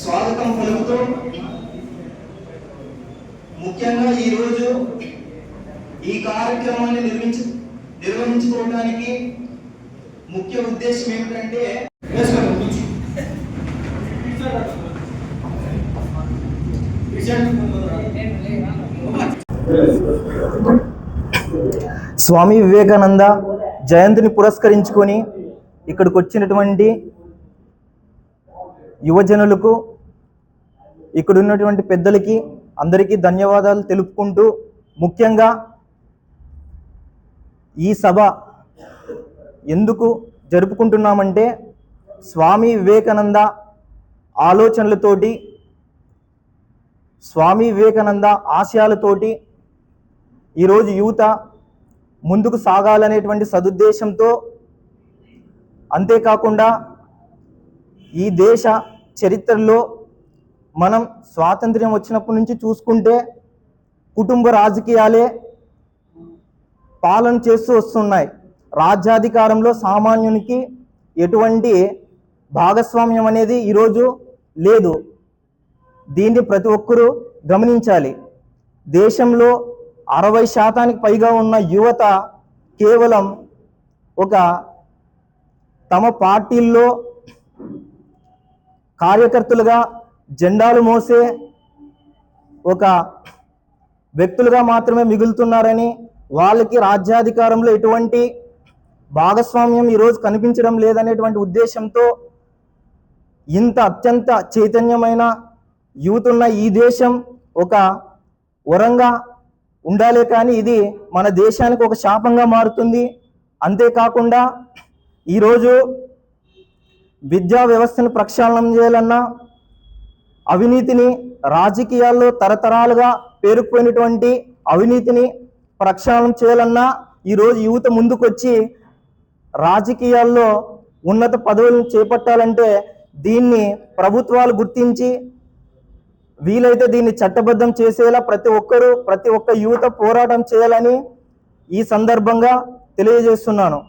స్వాగతం పలుకుతూ ముఖ్యంగా ఈరోజు ఈ కార్యక్రమాన్ని నిర్మించ నిర్వహించుకోవడానికి ముఖ్య ఉద్దేశం ఏమిటంటే స్వామి వివేకానంద జయంతిని పురస్కరించుకొని ఇక్కడికి వచ్చినటువంటి యువజనులకు ఇక్కడ ఉన్నటువంటి పెద్దలకి అందరికీ ధన్యవాదాలు తెలుపుకుంటూ ముఖ్యంగా ఈ సభ ఎందుకు జరుపుకుంటున్నామంటే స్వామి వివేకానంద ఆలోచనలతోటి స్వామి వివేకానంద ఆశయాలతోటి ఈరోజు యువత ముందుకు సాగాలనేటువంటి సదుద్దేశంతో అంతేకాకుండా ఈ దేశ చరిత్రలో మనం స్వాతంత్ర్యం వచ్చినప్పటి నుంచి చూసుకుంటే కుటుంబ రాజకీయాలే పాలన చేస్తూ వస్తున్నాయి. రాజ్యాధికారంలో సామాన్యునికి ఎటువంటి భాగస్వామ్యం అనేది ఈరోజు లేదు. దీన్ని ప్రతి ఒక్కరూ గమనించాలి. దేశంలో అరవై శాతానికి పైగా ఉన్న యువత కేవలం ఒక తమ పార్టీల్లో కార్యకర్తలుగా జెండాలు మోసే ఒక వ్యక్తులుగా మాత్రమే మిగులుతున్నారని వాళ్ళకి రాజ్యాధికారంలో ఎటువంటి భాగస్వామ్యం ఈరోజు కనిపించడం లేదనేటువంటి ఉద్దేశంతో ఇంత అత్యంత చైతన్యమైన యూత్ ఉన్న ఈ దేశం ఒక వరంగా ఉండాలే కానీ ఇది మన దేశానికి ఒక శాపంగా మారుతుంది. అంతేకాకుండా ఈరోజు విద్యా వ్యవస్థను ప్రక్షాళనం చేయాలన్నా అవినీతిని రాజకీయాల్లో తరతరాలుగా పేరుకుపోయినటువంటి అవినీతిని ప్రక్షాళనం చేయాలన్నా ఈరోజు యువత ముందుకొచ్చి రాజకీయాల్లో ఉన్నత పదవులను చేపట్టాలంటే దీన్ని ప్రభుత్వాలు గుర్తించి వీలైతే దీన్ని చట్టబద్ధం చేసేలా ప్రతి ఒక్కరూ ప్రతి ఒక్క యువత పోరాటం చేయాలని ఈ సందర్భంగా తెలియజేస్తున్నాను.